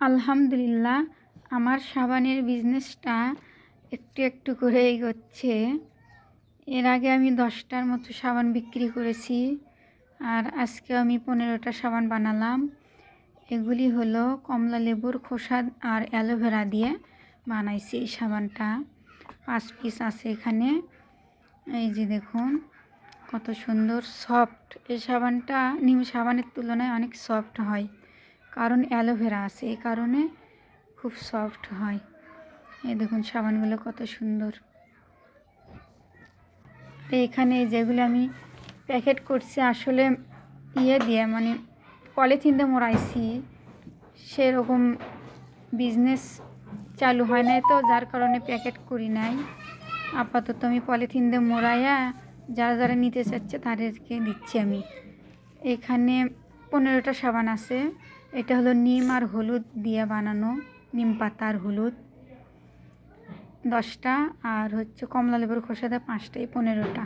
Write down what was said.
আলহামদুলিল্লাহ, আমার সাবানের বিজনেসটা একটু একটু করে এগোচ্ছে। এর আগে আমি দশটার মতো সাবান বিক্রি করেছি আর আজকে আমি পনেরোটা সাবান বানালাম। এগুলি হলো কমলা লেবুর খোসা আর অ্যালোভেরা দিয়ে বানাইছি এই সাবানটা। পাঁচ পিস আছে এখানে। এই যে দেখুন, কত সুন্দর সফট এই সাবানটা, নিম সাবানের তুলনায় অনেক সফট হয়। কারণ অ্যালোভেরা আছে এই কারণে খুব সফট হয়। এই দেখুন, সাবানগুলো কত সুন্দর। আর এখানে যেগুলো আমি প্যাকেট করছি, আসলে ইয়ে দিয়ে মানে পলিথিন দিয়ে মোড়াইছি, সেরকম বিজনেস চালু হয় নাই তো, যার কারণে প্যাকেট করি নাই। আপাতত আমি পলিথিন দিয়ে মোড়াইয়া যারা যারা নিতে চাচ্ছে, তাদেরকে দিচ্ছি আমি। এখানে পনেরোটা সাবান আছে। এটা হলো নিম আর হলুদ দিয়ে বানানো নিম পাতা আর হলুদ। দশটা আর হচ্ছে কমলা লেবুর খোসাতে দিয়ে পাঁচটা এই পনেরোটা।